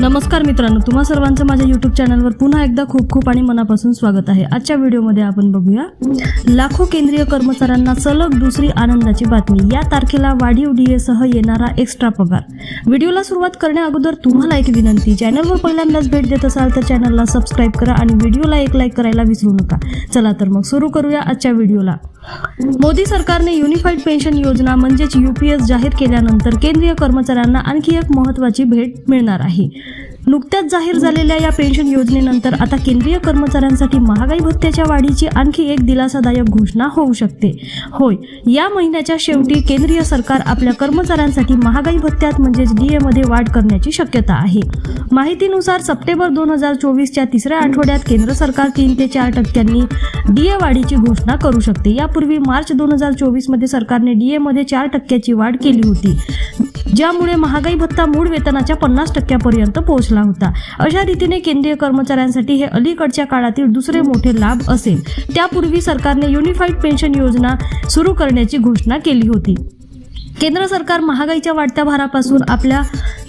नमस्कार मित्रांनो तुम्हा सर्वांचं माझ्या युट्यूब चॅनलवर पुन्हा एकदा खूप खूप आणि मनापासून स्वागत आहे. आजच्या व्हिडिओमध्ये आपण बघूया लाखो केंद्रीय कर्मचाऱ्यांना सलग दुसरी आनंदाची बातमी. या तारखेला वाढीव डीए सह येणारा एक्स्ट्रा पगार. व्हिडिओला सुरुवात करण्या अगोदर तुम्हाला एक विनंती चॅनलवर पहिल्यांदाच भेट देत असाल तर चॅनलला सबस्क्राईब करा आणि व्हिडिओला एक लाईक करायला विसरू नका. चला तर मग सुरू करूया आजच्या व्हिडिओला मोदी सरकारने युनिफाईड पेन्शन योजना म्हणजेच युपीएस जाहीर केल्यानंतर केंद्रीय कर्मचाऱ्यांना आणखी एक महत्त्वाची भेट मिळणार आहे. नुकत्याच जाहीर झालेल्या या पेन्शन योजनेनंतर आता केंद्रीय कर्मचाऱ्यांसाठी महागाई भत्त्याच्या वाढीची आणखी एक दिलासादायक घोषणा होऊ शकते. होय या महिन्याच्या शेवटी केंद्रीय सरकार आपल्या कर्मचाऱ्यांसाठी महागाई भत्त्यात म्हणजेच डी एमध्ये वाढ करण्याची शक्यता आहे. माहितीनुसार सप्टेंबर दोन हजार चोवीसच्या तिसऱ्या आठवड्यात केंद्र सरकार तीन ते चार टक्क्यांनी डी ए वाढीची घोषणा करू शकते. यापूर्वी मार्च दोन हजार चोवीसमध्ये सरकारने डी एमध्ये चार टक्क्याची वाढ केली होती. ज्यामुळे महागाई भत्ता मूळ वेतनाच्या पन्नास टक्क्यापर्यंत पोहोचला होता. अशा रीतीने केंद्रीय कर्मचाऱ्यांसाठी हे अलीकडच्या काळातील दुसरे मोठे लाभ असेल. त्यापूर्वी सरकारने युनिफाईड पेन्शन योजना सुरू करण्याची घोषणा केली होती. केंद्र सरकार महागाईच्या वाढत्या भारापासून आपल्या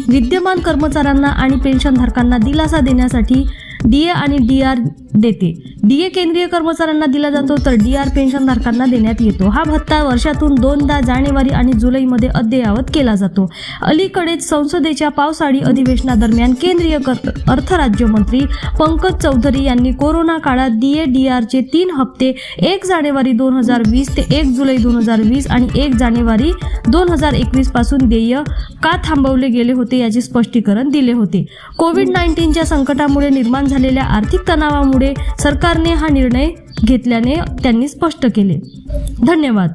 विद्यमान कर्मचाऱ्यांना आणि पेन्शनधारकांना दिलासा देण्यासाठी डी ए आणि डी आर देते. डीए केंद्रीय कर्मचाऱ्यांना दिला जातो तर डी आर पेन्शनधारकांना देण्यात येतो. हा भत्ता वर्षातून दोनदा जानेवारी आणि जुलैमध्ये अद्ययावत केला जातो. अलीकडेच संसदेच्या पावसाळी अधिवेशनादरम्यान केंद्रीय कर- अर्थ राज्यमंत्री पंकज चौधरी यांनी कोरोना काळात डीए डी आरचे तीन हप्ते एक जानेवारी दोन हजार वीस ते एक जुलै दोन हजार वीस आणि एक जानेवारी दोन हजार एकवीसपासून देय का थांबवले गेले होते याचे स्पष्टीकरण दिले होते. कोविड नाईन्टीनच्या संकटामुळे निर्माण झालेल्या आर्थिक तणावामुळे सरकारने हा निर्णय घेतल्याने त्यांनी स्पष्ट केले. धन्यवाद.